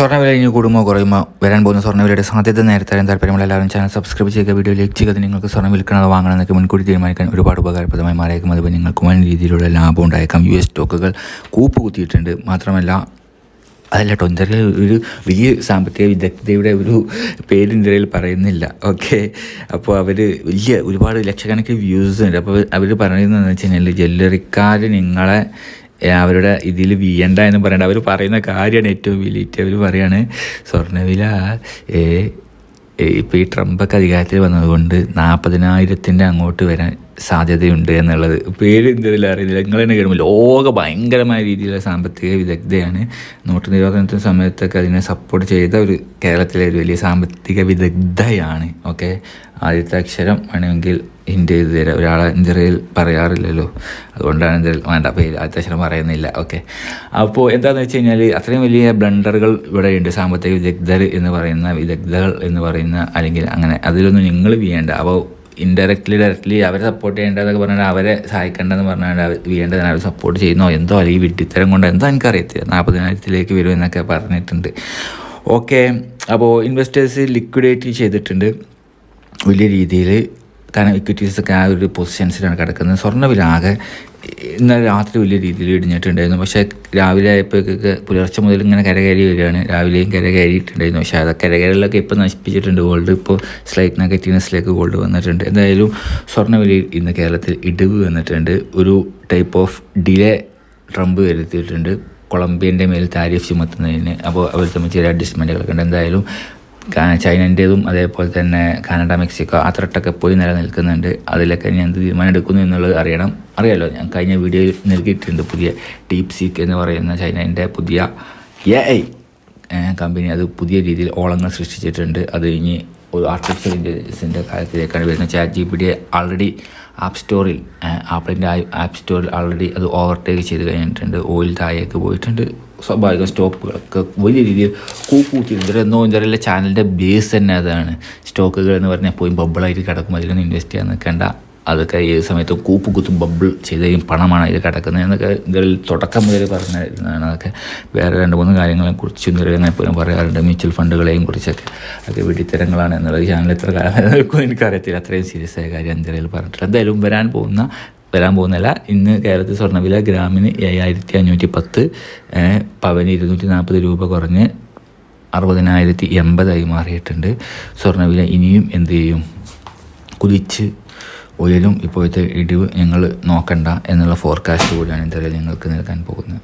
സ്വർണവില ഇനി കൂടുമോ കുറയുമോ? വരാൻ പോകുന്ന സ്വർണവിലയുടെ സാധ്യത നേരത്തെ അറിയാൻ താല്പര്യമുള്ള എല്ലാവരും ചാനൽ സബ്സ്ക്രൈബ് ചെയ്യുക. വീഡിയോ ലൈക്ക് ചെയ്യുക. നിങ്ങൾക്ക് സ്വർണം വിൽക്കണത് വാങ്ങണം എന്നൊക്കെ മുൻകൂട്ടി തീരുമാനിക്കാൻ ഒരുപാട് ഉപകാരപ്രദമായി മാറിയേക്കും. അതുപോലെ നിങ്ങൾക്ക് വൻ രീതിയിലുള്ള ലാഭം ഉണ്ടായേക്കാം. യു എസ് സ്റ്റോക്കുകൾ കൂപ്പ് കുത്തിയിട്ടുണ്ട് മാത്രമല്ല അതല്ല ഇന്ത്യയിൽ ഒരു വലിയ സാമ്പത്തിക വിദഗ്ധയുടെ ഒരു പേര് ഇന്ത്യയിൽ പറയുന്നില്ല. ഓക്കെ? അപ്പോൾ അവർ വലിയ ഒരുപാട് ലക്ഷക്കണക്കിന് വ്യൂസ് ഉണ്ട്. അപ്പോൾ അവർ പറയുന്നതെന്ന് വെച്ച് കഴിഞ്ഞാൽ ജ്വല്ലറിക്കാർ നിങ്ങളെ അവരുടെ ഇതിൽ വീയണ്ട എന്ന് പറയണ്ട. അവർ പറയുന്ന കാര്യമാണ് ഏറ്റവും വലിയ അവർ പറയാണ് സ്വർണവില ഇപ്പോൾ ഈ ട്രംപൊക്കെ അധികാരത്തിൽ വന്നതുകൊണ്ട് നാൽപ്പതിനായിരത്തിന്റെ അങ്ങോട്ട് വരാൻ സാധ്യതയുണ്ട് എന്നുള്ളത്. പേര് എന്തെങ്കിലും അറിയില്ല. നിങ്ങൾ തന്നെ കേൾക്കുമ്പോൾ ലോക ഭയങ്കരമായ രീതിയിലുള്ള സാമ്പത്തിക വിദഗ്ധയാണ്. നോട്ട് നിരോധനത്തിന് സമയത്തൊക്കെ അതിനെ സപ്പോർട്ട് ചെയ്ത ഒരു കേരളത്തിലെ ഒരു വലിയ സാമ്പത്തിക വിദഗ്ധയാണ്. ഓക്കെ ആദ്യത്തെ അക്ഷരം വേണമെങ്കിൽ ഹിൻഡ് ചെയ്ത് തരാം. ഒരാളെ ഇന്ത്യയിൽ പറയാറില്ലല്ലോ. അതുകൊണ്ടാണ് ഇന്ത്യയിൽ വേണ്ട. പേര് ആദ്യത്തെ അക്ഷരം പറയുന്നില്ല. ഓക്കെ. അപ്പോൾ എന്താണെന്ന് വെച്ച് കഴിഞ്ഞാൽ അത്രയും വലിയ ബ്ലണ്ടറുകൾ ഇവിടെയുണ്ട്. സാമ്പത്തിക വിദഗ്ധർ എന്ന് പറയുന്ന വിദഗ്ധകൾ എന്ന് പറയുന്ന അല്ലെങ്കിൽ അങ്ങനെ അതിലൊന്നും നിങ്ങൾ വീഴേണ്ട. അപ്പോൾ ഇൻഡയറക്റ്റ്ലി ഡയറക്റ്റ്ലി അവരെ സപ്പോർട്ട് ചെയ്യേണ്ടതെന്നൊക്കെ പറഞ്ഞാൽ അവരെ സഹായിക്കേണ്ടതെന്ന് പറഞ്ഞാൽ അവർ വീണ്ടതിന് അവർ സപ്പോർട്ട് ചെയ്യുന്നോ എന്തോ അല്ലെങ്കിൽ വിഡ്ഢിത്തരം കൊണ്ട് എന്തോ എനിക്കറിയത്തില്ല. നാൽപ്പതിനായിരത്തിലേക്ക് വരുമെന്നൊക്കെ പറഞ്ഞിട്ടുണ്ട്. ഓക്കെ. അപ്പോൾ ഇൻവെസ്റ്റേഴ്സ് ലിക്വിഡേറ്റ് ചെയ്തിട്ടുണ്ട്. വലിയ രീതിയിൽ കാരണം ഇക്വിറ്റീസൊക്കെ ആ ഒരു പൊസിഷൻസിലാണ് കിടക്കുന്നത്. സ്വർണവിലാകെ ഇന്നലെ രാത്രി വലിയ രീതിയിൽ ഇടിഞ്ഞിട്ടുണ്ടായിരുന്നു. പക്ഷേ രാവിലെ ആയപ്പോഴേക്കൊക്കെ പുലർച്ചെ മുതൽ ഇങ്ങനെ കരകയറി വരികയാണ്. രാവിലെയും കരകയറിയിട്ടുണ്ടായിരുന്നു. പക്ഷേ അതൊക്കെ കരകയറിലൊക്കെ ഇപ്പോൾ നശിപ്പിച്ചിട്ടുണ്ട്. ഗോൾഡ് ഇപ്പോൾ സ്ലൈറ്റ് നെഗറ്റീവ്നെസ്സിലേക്ക് ഗോൾഡ് വന്നിട്ടുണ്ട്. എന്തായാലും സ്വർണവിലയിൽ ഇന്ന് കേരളത്തിൽ ഇടിവ് വന്നിട്ടുണ്ട്. ഒരു ടൈപ്പ് ഓഫ് ഡിലേ ട്രംപ് വരുത്തിയിട്ടുണ്ട്. കൊളംബിയന്റെ മേൽ താരിഫ് ചുമത്തുന്നതിന്. അപ്പോൾ അവർ തമ്മിൽ ചെറിയ അഡ്ജസ്റ്റ്മെന്റുകളൊക്കെ ഉണ്ട്. എന്തായാലും ചൈനന്റേതും അതേപോലെ തന്നെ കാനഡ മെക്സിക്കോ ആ ത്രട്ടൊക്കെ പോയി നിലനിൽക്കുന്നുണ്ട്. അതിലൊക്കെ ഞാൻ തീരുമാനം എടുക്കുന്നു എന്നുള്ളത് അറിയണം. അറിയാലോ ഞാൻ കഴിഞ്ഞ വീഡിയോയിൽ നൽകിയിട്ടുണ്ട് പുതിയ ഡീപ് സീക്ക് എന്ന് പറയുന്ന ചൈനന്റെ പുതിയ എ ഐ കമ്പനി. അത് പുതിയ രീതിയിൽ ഓളങ്ങൾ സൃഷ്ടിച്ചിട്ടുണ്ട്. അത് ഇനി ഒരു ആർട്ടിഫിഷ്യൽ ഇന്റലിജൻസിന്റെ കാര്യത്തിലേക്കാണ് വരുന്നത്. Chat G P T already app സ്റ്റോറിൽ ആപ്പിളിന്റെ ആപ്പ് സ്റ്റോറിൽ ആൾറെഡി അത് ഓവർടേക്ക് ചെയ്ത് കഴിഞ്ഞിട്ടുണ്ട്. ഓയിൽ താഴേക്ക് പോയിട്ടുണ്ട്. സ്വാഭാവിക സ്റ്റോക്കുകളൊക്കെ വലിയ രീതിയിൽ കൂക്കൂത്തിയിട്ടുണ്ട് എന്നോ എന്താ ചാനലിന്റെ ബേസ് തന്നെ അതാണ്. സ്റ്റോക്കുകൾ എന്ന് പറഞ്ഞാൽ പോയി ബബിളായിട്ട് കിടക്കും. അതിലൊന്നും ഇൻവെസ്റ്റ് ചെയ്യാൻ നിൽക്കേണ്ട. അതൊക്കെ ഏത് സമയത്ത് കൂപ്പ് കുത്തും ബബിൾ ചെയ്ത് പണമാണ് അതിൽ കിടക്കുന്നത് എന്നൊക്കെ ഇതിൽ തുടക്കം മുതൽ പറഞ്ഞിരുന്നതാണ്. അതൊക്കെ വേറെ രണ്ട് മൂന്ന് കാര്യങ്ങളെ കുറിച്ച് എപ്പോഴും പറയാറുണ്ട്. മ്യൂച്വൽ ഫണ്ടുകളെയും കുറിച്ചൊക്കെ അതൊക്കെ വെടിത്തരങ്ങളാണ് എന്നുള്ളത് ചാനൽ എത്ര കാലം എനിക്കറിയത്തില്ല അത്രയും സീരിയസ് ആയ കാര്യം എന്തെങ്കിലും പറഞ്ഞിട്ടില്ല എന്തായാലും വരാൻ പോകുന്ന വരാൻ പോകുന്നില്ല ഇന്ന് കേരളത്തിൽ സ്വർണവില ഗ്രാമിന് ഏഴായിരത്തി അഞ്ഞൂറ്റി പത്ത് പവന് ഇരുന്നൂറ്റി നാൽപ്പത് രൂപ കുറഞ്ഞ് അറുപതിനായിരത്തി എൺപതായി മാറിയിട്ടുണ്ട്. സ്വർണവില ഇനിയും എന്ത് ചെയ്യും? കുതിച്ച് ഉയരും ഇപ്പോഴത്തെ ഇടിവ് നിങ്ങൾ നോക്കണ്ട എന്നുള്ള ഫോർകാസ്റ്റ് കൂടിയാണ് എന്തായാലും നിങ്ങൾക്ക് നൽകാൻ പോകുന്നത്.